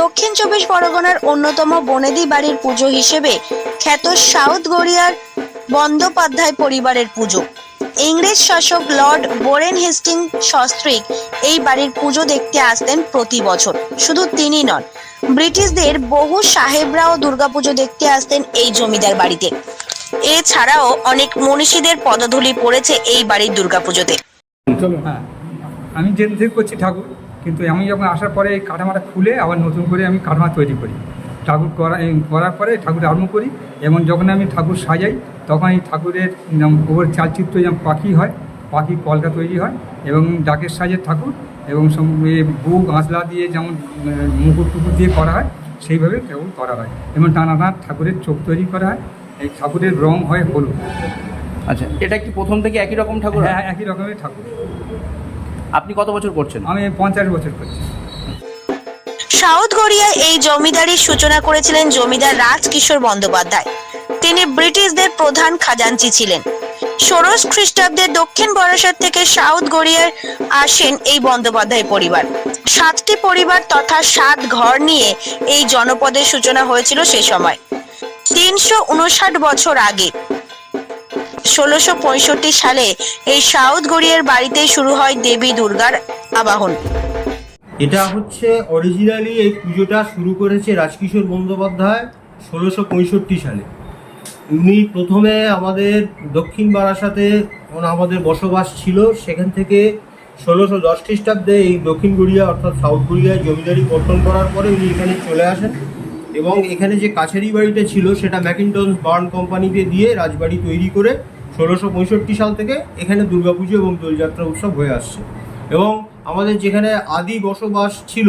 দক্ষিণ চব্বিশ পরগনার অন্যতম বনেদি বাড়ির পুজো হিসেবে খ্যাত সাউথ গড়িয়ার বন্দ্যোপাধ্যায় পরিবারের পুজো। ইংরেজ শাসক লর্ড বোরেন হেস্টিং সস্ত্রিক এই বাড়ির পুজো দেখতে আসতেন প্রতি বছর। শুধু তিনি নন ব্রিটিশদের বহু সাহেবরাও দুর্গাপুজো দেখতে আসতেন এই জমিদার বাড়িতে। এছাড়াও অনেক মনীষীদের পদধূলি পড়েছে এই বাড়ির দুর্গাপুজোতে। চলো। হ্যাঁ। আমি থেকে করছি ঠাকুর কিন্তু আমি যখন আসার পরে এই কাঠামাটা খুলে আবার নতুন করে আমি কাঠামা তৈরি করি। ঠাকুর করা করার পরে ঠাকুর আরম্ভ করি এবং যখন আমি ঠাকুর সাজাই তখন এই ঠাকুরের ওপর চালচিত্র যেমন পাখি হয় পাখি কলকা তৈরি হয় এবং ডাকের সাজের ঠাকুর এবং বুক আঁচলা দিয়ে যেমন মুকুট টুকুর দিয়ে করা হয় সেইভাবে কেবল করা হয় এবং টানা টানা ঠাকুরের চোখ তৈরি করা হয়। এই ঠাকুরের রং হয় হলুদ। আচ্ছা এটা কি প্রথম থেকে একই রকম ঠাকুর হ্যাঁ একই রকমের ঠাকুর। আপনি কত বছর করছেন? আমি পঞ্চাশ বছর করছি। সাউথ গড়িয়ায় এই জমিদারির সূচনা করেছিলেন জমিদার রাজকিশোর বন্দ্যোপাধ্যায়। তিনি ব্রিটিশদের প্রধান খাজাঞ্চি ছিলেন। ষোড়শ খ্রিস্টাব্দের দক্ষিণ বরাসত থেকে সাউথ গড়িয়ার আসেন এই বন্দ্যোপাধ্যায় পরিবার। সাতটি পরিবার তথা সাত ঘর নিয়ে এই জনপদের সূচনা হয়েছিল সে সময়। তিনশো উনষাট বছর আগে ষোলোশো সালে এই সাউথ গড়িয়ার বাড়িতেই শুরু হয় দেবী দুর্গার আবাহন। এটা হচ্ছে অরিজিনালি এই পুজোটা শুরু করেছে রাজকিশোর বন্দ্যোপাধ্যায় ষোলোশো সালে। উনি প্রথমে আমাদের দক্ষিণ বারাসাতে আমাদের বসবাস ছিল, সেখান থেকে ষোলোশো দশ খ্রিস্টাব্দে এই দক্ষিণ গড়িয়া অর্থাৎ সাউথ গড়িয়ায় জমিদারি গঠন করার পরে উনি এখানে চলে আসেন এবং এখানে যে কাছারি বাড়িটা ছিল সেটা ম্যাকিনটন বার্ন কোম্পানিতে দিয়ে রাজবাড়ি তৈরি করে ষোলোশো পঁয়ষট্টি সাল থেকে এখানে দুর্গাপুজো এবং দোলযাত্রা উৎসব হয়ে আসছে। এবং আমাদের যেখানে আদি বসবাস ছিল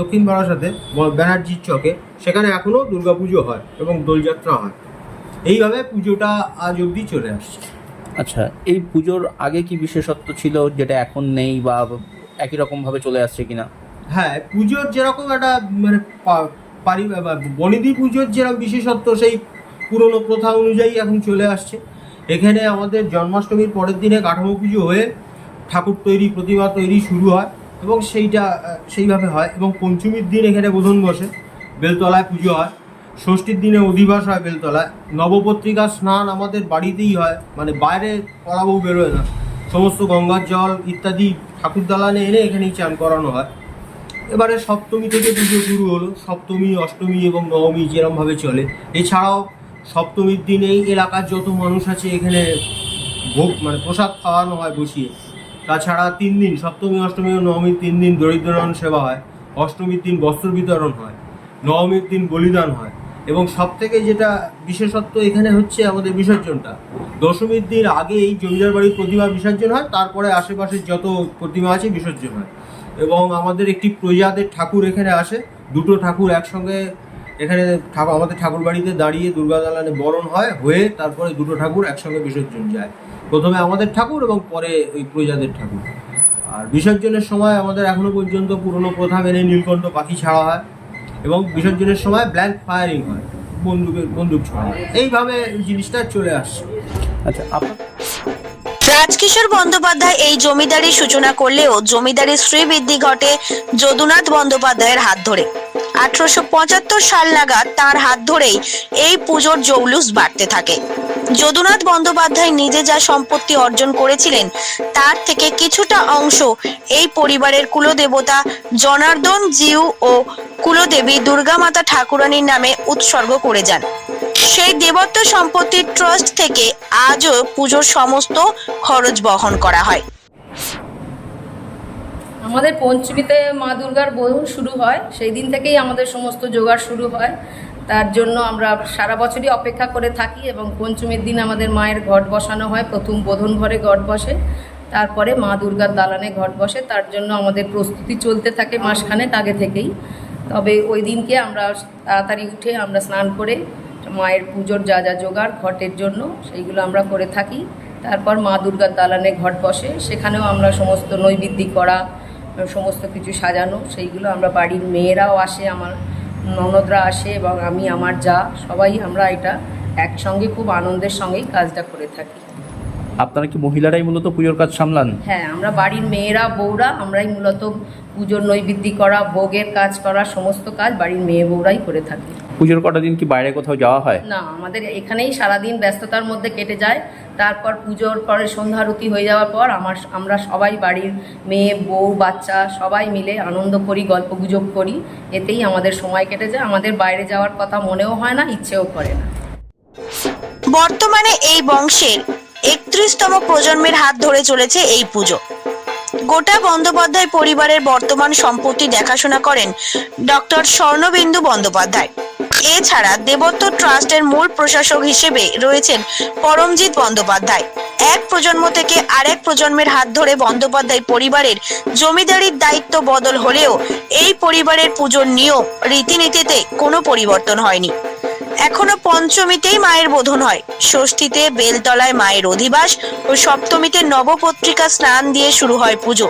দক্ষিণ বারাসাতে ব্যানার্জির চকে সেখানে এখনও দুর্গাপুজো হয় এবং দোলযাত্রা হয়। এইভাবে পুজোটা আজ অবধি চলে আসছে। আচ্ছা এই পুজোর আগে কি বিশেষত্ব ছিল যেটা এখন নেই বা একই রকমভাবে চলে আসছে কিনা? হ্যাঁ পুজোর যেরকম একটা মানে পারি বনিদি পুজোর যেরকম বিশেষত্ব সেই পুরনো প্রথা অনুযায়ী এখন চলে আসছে। এখানে আমাদের জন্মাষ্টমীর পরের দিনে কাঠামো পুজো হয়ে ঠাকুর তৈরি, প্রতিমা তৈরি শুরু হয় এবং সেইটা, সেইভাবে হয় এবং পঞ্চমীর দিন এখানে বোধন বসে, বেলতলায় পুজো হয়। ষষ্ঠীর দিনে অধিবাস হয় বেলতলায়। নবপত্রিকা স্নান আমাদের বাড়িতেই হয় মানে বাইরে পড়াবো বেরোয় না। সমস্ত গঙ্গার জল ইত্যাদি ঠাকুর দালানে এনে এখানেই চান করানো হয়। এবারে সপ্তমী থেকে পুজো শুরু হলো। সপ্তমী, অষ্টমী এবং নবমী যেরমভাবে চলে। এছাড়াও সপ্তমীর দিন এই এলাকার যত মানুষ আছে এখানে ভোগ মানে প্রসাদ খাওয়ানো হয় বসিয়ে। তাছাড়া তিন দিন, সপ্তমী, অষ্টমী ও নবমীর তিন দিন দরিদ্রনারায়ণ সেবা হয়। অষ্টমীর দিন বস্ত্র বিতরণ হয়, নবমীর দিন বলিদান হয় এবং সব থেকে যেটা বিশেষত্ব এখানে হচ্ছে আমাদের বিসর্জনটা। দশমীর দিন আগে এই জমিদার বাড়ির প্রতিমা বিসর্জন হয়, তারপরে আশেপাশের যত প্রতিমা আছে বিসর্জন হয়। এবং আমাদের একটি প্রজাদের ঠাকুর এখানে আসে, দুটো ঠাকুর একসঙ্গে এখানে ঠাকুর আমাদের ঠাকুর বাড়িতে দাঁড়িয়ে দুর্গা দালানে বরণ হয় হয়ে তারপরে দুটো ঠাকুর একসঙ্গে বিসর্জন যায়। প্রথমে আমাদের ঠাকুর এবং পরে ওই প্রজাদের ঠাকুর। আর বিসর্জনের সময় আমাদের এখনও পর্যন্ত পুরনো প্রথা মেনে নীলকণ্ঠ পাখি ছাড়া হয় এবং বিসর্জনের সময় ব্ল্যাঙ্ক ফায়ারিং হয় বন্দুকের বন্দুক ছোড়া হয়। এইভাবে জিনিসটা চলে আসছে। আচ্ছা রাজকিশোর বন্দ্যোপাধ্যায় এই জমিদারির সূচনা করলেও জমিদারির শ্রীবৃদ্ধি ঘটে যদুনাথ বন্দ্যোপাধ্যায়ের হাত ধরে। আঠারোশো পঁচাত্তর সাল নাগাদ তার হাত ধরেই এই পুজোর জৌলুস বাড়তে থাকে। যদুনাথ বন্দ্যোপাধ্যায় নিজে যা সম্পত্তি অর্জন করেছিলেন, তার থেকে কিছুটা অংশ এই পরিবারের কুলদেবতা জনার্দন জিউ ও কুলদেবী দুর্গামাতা ঠাকুরানীর নামে উৎসর্গ করে যান। সেই দেবত্ব সম্পত্তির ট্রাস্ট থেকে আজও পুজোর সমস্ত খরচ বহন করা হয়। আমাদের পঞ্চমীতে মা দুর্গার বোধন শুরু হয়, সেই দিন থেকেই আমাদের সমস্ত জোগাড় শুরু হয়। তার জন্য আমরা সারা বছরই অপেক্ষা করে থাকি এবং পঞ্চমীর দিন আমাদের মায়ের ঘট বসানো হয়, প্রথম বোধন ঘরে ঘট বসে, তারপরে মা দুর্গার দালানে ঘট বসে, তার জন্য আমাদের প্রস্তুতি চলতে থাকে মাসখানেক আগে থেকেই। তবে ওই দিনকে আমরা তাড়াতাড়ি উঠে আমরা স্নান করে মায়ের পুজোর যা যা জোগাড় ঘটের জন্য সেইগুলো আমরা করে থাকি। তারপর মা দুর্গার দালানে ঘট বসে, সেখানেও আমরা সমস্ত নৈবেদ্যিক করা সমস্ত কিছু সাজানো। সেইগুলো আমরা বাড়ির মেয়েরাও আসে আমার ননদরা আসে এবং আমি আমার যা সবাই আমরা এটা একসঙ্গে খুব আনন্দের সঙ্গেই কাজটা করে থাকি। আপনারা কি মহিলারাই মূলত পুজোর কাজ সামলান? হ্যাঁ আমরা বাড়ির মেয়েরা বউরা আমরাই মূলত পুজোর নৈবেদ্যি করা ভোগের কাজ করা সমস্ত কাজ বাড়ির মেয়ে বউরাই করে থাকি। পুজোর কটা দিন কি বাইরে কোথাও যাওয়া হয়? না আমাদের এখানেই সারাদিন ব্যস্ততার মধ্যে কেটে যায়। তারপর পুজোর পরে সন্ধ্যা আরতি হয়ে যাওয়ার পর আমার আমরা সবাই বাড়ির মেয়ে, বউ, বাচ্চা সবাই মিলে আনন্দ করি, গল্প গুজব করি। এতেই আমাদের সময় কেটে যায়। আমাদের বাইরে যাওয়ার কথা মনেও হয় না, ইচ্ছেও করে না। বর্তমানে এই বংশের একত্রিশতম প্রজন্মের হাত ধরে চলেছে এই পুজো। গোটা বন্দ্যোপাধ্যায় পরিবারের বর্তমান সম্পত্তি দেখাশোনা করেন ডক্টর স্বর্ণবিন্দু বন্দ্যোপাধ্যায়। এছাড়া দেবত্ব ট্রাস্টের মূল প্রশাসক হিসেবে রয়েছেন পরমজিৎ বন্দ্যোপাধ্যায়। এক প্রজন্ম থেকে আরেক প্রজন্মের হাত ধরে বন্দ্যোপাধ্যায় পরিবারের জমিদারির দায়িত্ব বদল হলেও এই পরিবারের পুজোর নিয়ম, রীতিনীতিতে কোনো পরিবর্তন হয়নি। এখনও পঞ্চমীতেই মায়ের বোধন হয়। ষষ্ঠীতে বেলতলায় মায়ের অধিবাস ও সপ্তমীতে নবপত্রিকা স্নান দিয়ে শুরু হয় পুজো।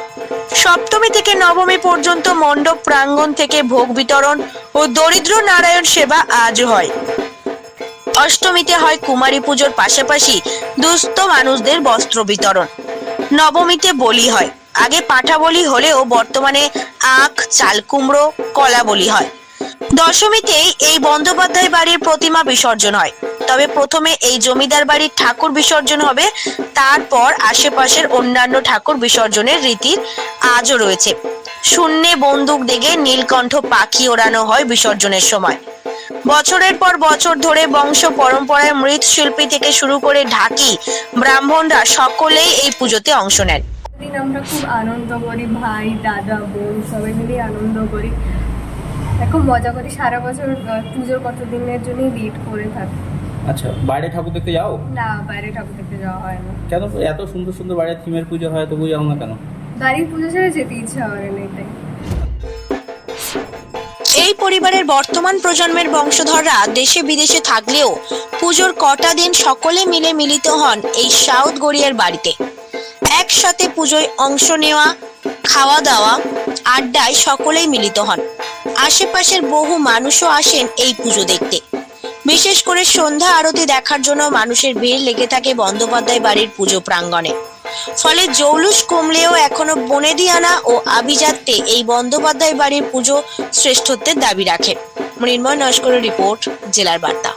সপ্তমী থেকে নবমী পর্যন্ত মণ্ডপ, প্রাঙ্গণ থেকে ভোগ বিতরণ ও দরিদ্র নারায়ণ সেবা আজ হয়। অষ্টমীতে হয় কুমারী পুজোর পাশাপাশি দুস্থ মানুষদের বস্ত্র বিতরণ। নবমীতে বলি হয়। আগে পাঠা বলি হলেও বর্তমানে আখ, চাল কুমড়ো, কলা বলি হয়। দশমীতে এই বন্দ্যোপাধ্যায় বাড়ির প্রতিমা বিসর্জন হয়। তবে প্রথমে এই জমিদার বাড়ির ঠাকুর বিসর্জন হবে, তারপর আশেপাশের অন্যান্য ঠাকুর বিসর্জনের রীতি আজও রয়েছে। শূন্যে বন্দুক ডেগে নীলকণ্ঠ পাখি ওড়ানো হয় বিসর্জনের সময়। বছরের পর বছর ধরে বংশ পরম্পরায় মৃৎশিল্পী থেকে শুরু করে ঢাকি, ব্রাহ্মণরা সকলেই এই পুজোতে অংশ নেন। আমরা খুব আনন্দ করি, ভাই, দাদা বোন সবাই মিলে আনন্দ করি। খুব মজা করি সারা বছর পুজোর কত দিনের জন্যই ওয়েট করে থাকি। আচ্ছা বাইরে ঠাকুর দেখতে যাও? না বাইরে ঠাকুর দেখতে যাওয়া হয় না। কেন? এত সুন্দর সুন্দর বাইরে থিমের পুজো হয় তবু যাও না কেন? বাড়ির পুজো ছাড়া যেতে ইচ্ছা হয় না এটাই। এই পরিবারের বর্তমান প্রজন্মের বংশধররা দেশে বিদেশে থাকলেও পুজোর কটা দিন সকলে মিলে মিলিত হন এই সাউথ গড়িয়ার বাড়িতে। একসাথে পুজোয় অংশ নেওয়া খাওয়া দাওয়া আড্ডায় সকলেই মিলিত হন। আশেপাশের বহু মানুষও আসেন এই পুজো দেখতে। বিশেষ করে সন্ধ্যা আরতি দেখার জন্য মানুষের ভিড় লেগে থাকে বন্দ্যোপাধ্যায় বাড়ির পুজো প্রাঙ্গণে। ফলে জৌলুস কমলেও এখনও বনেদিয়ানা ও আভিজাত্যে এই বন্দ্যোপাধ্যায় বাড়ির পুজো শ্রেষ্ঠত্বের দাবি রাখে। মৃন্ময় নস্করের রিপোর্ট, জেলার বার্তা।